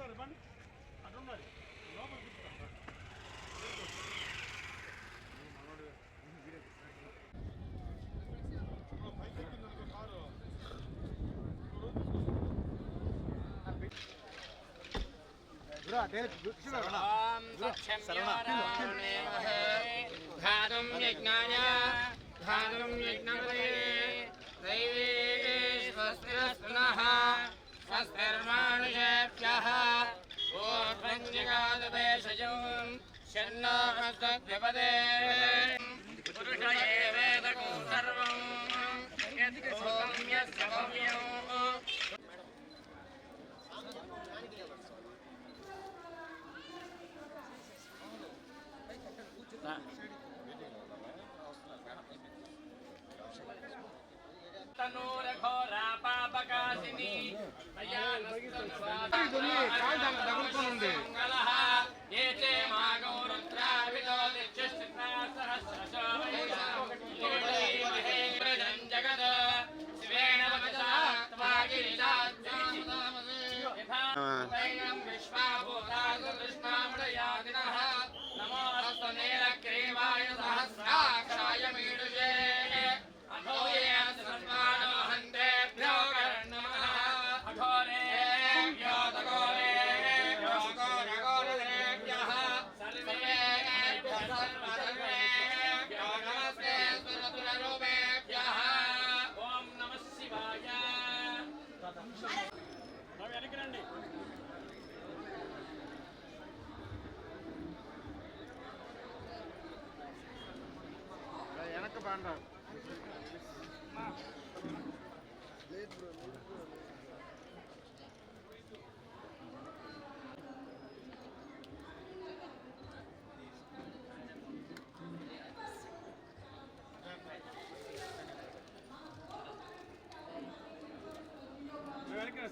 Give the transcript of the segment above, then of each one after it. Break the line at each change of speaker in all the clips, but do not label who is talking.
వస్తారు ఇవ్వండి అటు ఉండాలి లోపల తీసుకుంటాం
ఘాతం యజ్ఞాయ ఘాతం యజ్ఞపదే దైవే స్వస్తి स्वस्तिर्मानुषेभ्यः ऊर्ध्वञ्जिगाददेशजम् शन्नाहस्तद्विपदे पुरुष एवेदकं सर्वम् यत्सौम्यस्य भव्यम्
तनूरघोरा पापकाशिनी சொல்லி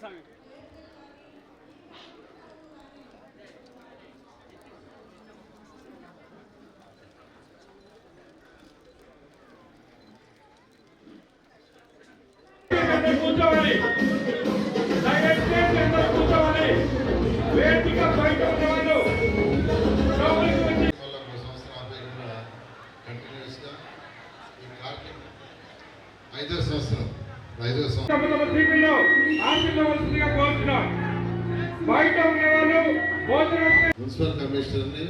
Gracias. కూర్చోవాలి. దయచేసి అందరూ కూర్చోవాలి. వేదిక బయట ఉన్నవాళ్ళు. లోపలికి వచ్చి
ఐదో సంవత్సరం ఐదో సంవత్సరం.
బయట
మున్సిపల్ కమిషనర్ని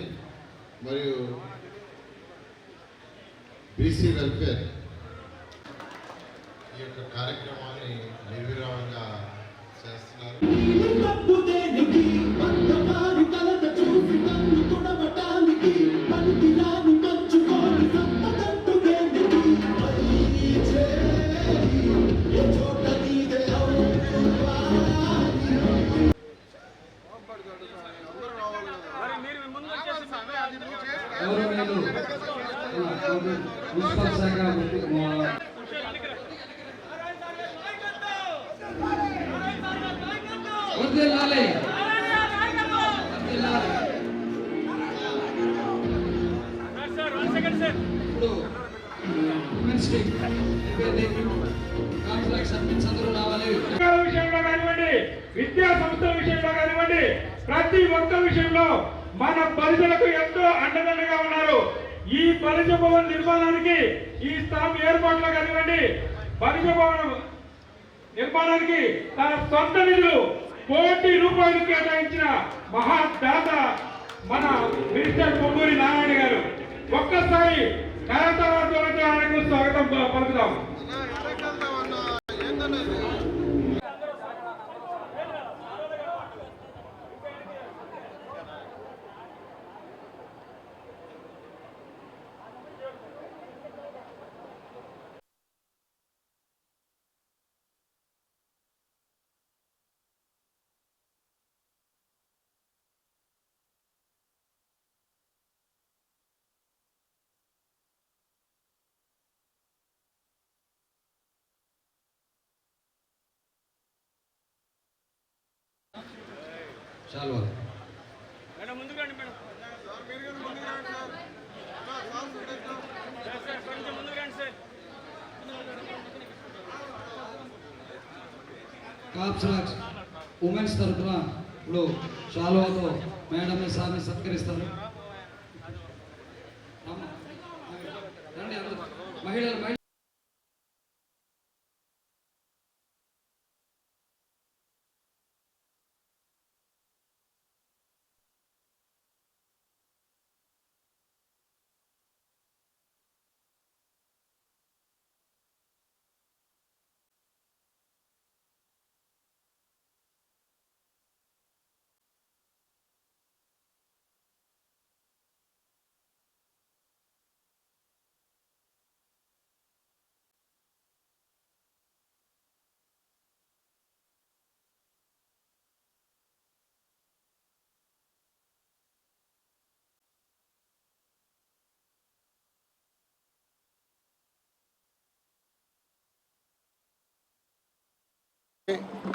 మరియు బీసీ వెల్ఫేర్ ఈ యొక్క కార్యక్రమాన్ని నిర్విరామంగా చేస్తున్నారు.
తప్పుదేనికి మందమారు కలత
విద్యా విషయంలో కానివ్వండి విద్యా సంస్థల విషయంలో కానివ్వండి ప్రతి ఒక్క విషయంలో మన ప్రజలకు ఎంతో అండదండగా ఉన్నారు. ఈ పరిచ భవన్ నిర్మాణానికి ఈ స్థలం ఏర్పాట్లో కానివ్వండి పరిచ భవనం నిర్మాణానికి తన సొంత నిధులు కోటి రూపాయలు కేటాయించిన మహాదాత మన మినిస్టర్ పొంగూరి నారాయణ గారు. ఒక్కసారి కరతాళాలతో ఆయనకు స్వాగతం పలుకుదాం.
చాలు
మేడం మేడం.
కాప్స్ ఉమెన్స్ తరఫున ఇప్పుడు శాలువాతో మేడంని సార్ని సత్కరిస్తారు.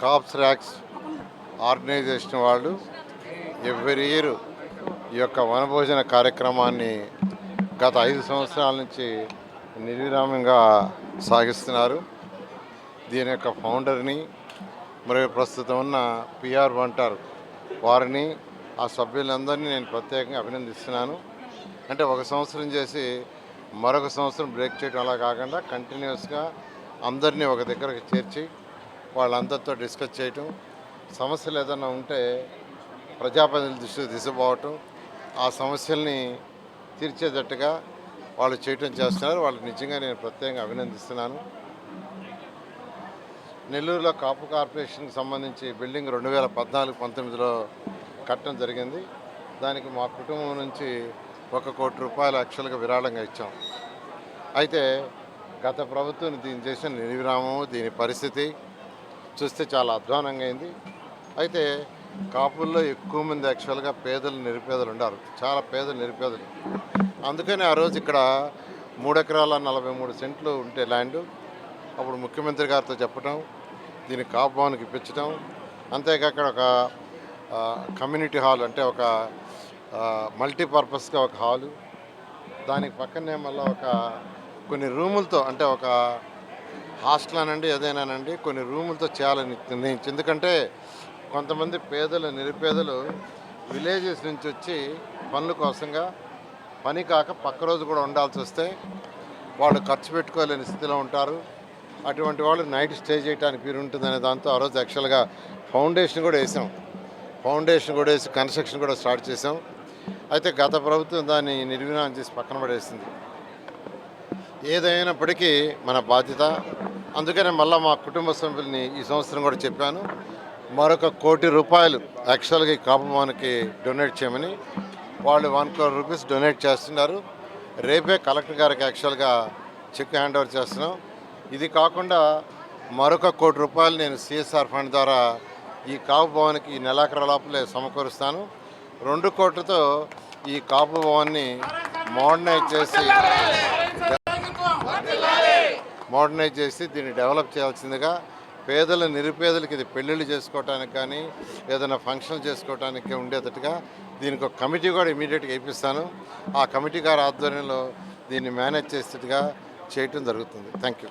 కాప్స్ ర్యాక్స్ ఆర్గనైజేషన్ వాళ్ళు ఎవ్రీ ఇయర్ ఈ యొక్క వనభోజన కార్యక్రమాన్ని గత ఐదు సంవత్సరాల నుంచి నిర్విరామంగా సాగిస్తున్నారు. దీని యొక్క ఫౌండర్ని మరియు ప్రస్తుతం ఉన్న పిఆర్ వంటర్ వారిని ఆ సభ్యులందరినీ నేను ప్రత్యేకంగా అభినందిస్తున్నాను. అంటే ఒక సంవత్సరం చేసి మరొక సంవత్సరం బ్రేక్ చేయడం అలా కాకుండా కంటిన్యూస్గా అందరినీ ఒక దగ్గరకు చేర్చి వాళ్ళందరితో డిస్కస్ చేయటం సమస్యలు ఏదైనా ఉంటే ప్రజాప్రతినిధుల దృష్టికి తీసుకుపోవటం ఆ సమస్యల్ని తీర్చేటట్టుగా వాళ్ళు చేయటం చేస్తున్నారు. వాళ్ళకి నిజంగా నేను ప్రత్యేకంగా అభినందిస్తున్నాను. నెల్లూరులో కాపు కార్పొరేషన్కి సంబంధించి బిల్డింగ్ రెండు వేల పద్నాలుగు పంతొమ్మిదిలో కట్టడం జరిగింది. దానికి మా కుటుంబం నుంచి ఒక కోటి రూపాయలు యాక్చువల్గా విరాళంగా ఇచ్చాం. అయితే గత ప్రభుత్వం దీన్ని చేసిన నిర్విరామము దీని పరిస్థితి చూస్తే చాలా అధ్వానంగా అయింది. అయితే కాపుల్లో ఎక్కువ మంది యాక్చువల్గా పేదలు నిరుపేదలు ఉన్నారు చాలా పేదలు నిరుపేదలు. అందుకని ఆ రోజు ఇక్కడ మూడు ఎకరాల నలభై మూడు సెంట్లు ఉంటే ల్యాండ్. అప్పుడు ముఖ్యమంత్రి గారితో చెప్పడం దీన్ని కాపు భవన్కి ఇప్పించడం అంతేకాక ఒక కమ్యూనిటీ హాల్ అంటే ఒక మల్టీపర్పస్గా ఒక హాలు. దానికి పక్కనే మళ్ళీ ఒక కొన్ని రూములతో అంటే ఒక హాస్టల్ అనండి ఏదైనానండి కొన్ని రూములతో చేయాలని నిర్ణయించి ఎందుకంటే కొంతమంది పేదలు నిరుపేదలు విలేజెస్ నుంచి వచ్చి పనుల కోసంగా పని కాక పక్క రోజు కూడా ఉండాల్సి వస్తే వాళ్ళు ఖర్చు పెట్టుకోలేని స్థితిలో ఉంటారు. అటువంటి వాళ్ళు నైట్ స్టే చేయడానికి వీలు ఉంటుందనే దాంతో ఆ రోజు యాక్చువల్గా ఫౌండేషన్ కూడా వేసాం. ఫౌండేషన్ కూడా వేసి కన్స్ట్రక్షన్ కూడా స్టార్ట్ చేసాం. అయితే గత ప్రభుత్వం దాన్ని నిర్వీణం చేసి పక్కన పడేసింది. ఏదైనప్పటికీ మన బాధ్యత. అందుకనే మళ్ళీ మా కుటుంబ సభ్యుల్ని ఈ సంవత్సరం కూడా చెప్పాను. మరొక కోటి రూపాయలు యాక్చువల్గా ఈ కాపు భవన్కి డొనేట్ చేయమని వాళ్ళు వన్ క్రోర్ రూపీస్ డొనేట్ చేస్తున్నారు. రేపే కలెక్టర్ గారికి యాక్చువల్గా చెక్ హ్యాండ్ ఓవర్ చేస్తున్నాం. ఇది కాకుండా మరొక కోటి రూపాయలు నేను సిఎస్ఆర్ ఫండ్ ద్వారా ఈ కాపు భవన్కి ఈ నెలాఖరు లోపలే సమకూరుస్తాను. రెండు కోట్లతో ఈ కాపు భవన్ని మోడర్నైజ్ చేసి మోడర్నైజ్ చేసి దీన్ని డెవలప్ చేయాల్సిందిగా పేదల నిరుపేదలకి ఇది పెళ్ళిళ్ళు చేసుకోవటానికి కానీ ఏదైనా ఫంక్షన్ చేసుకోవటానికి ఉండేటట్టుగా దీనికి ఒక కమిటీ కూడా ఇమీడియట్గా ఇప్పిస్తాను ఆ కమిటీ గారి ఆధ్వర్యంలో దీన్ని మేనేజ్ చేసేట్టుగా చేయటం జరుగుతుంది. Thank you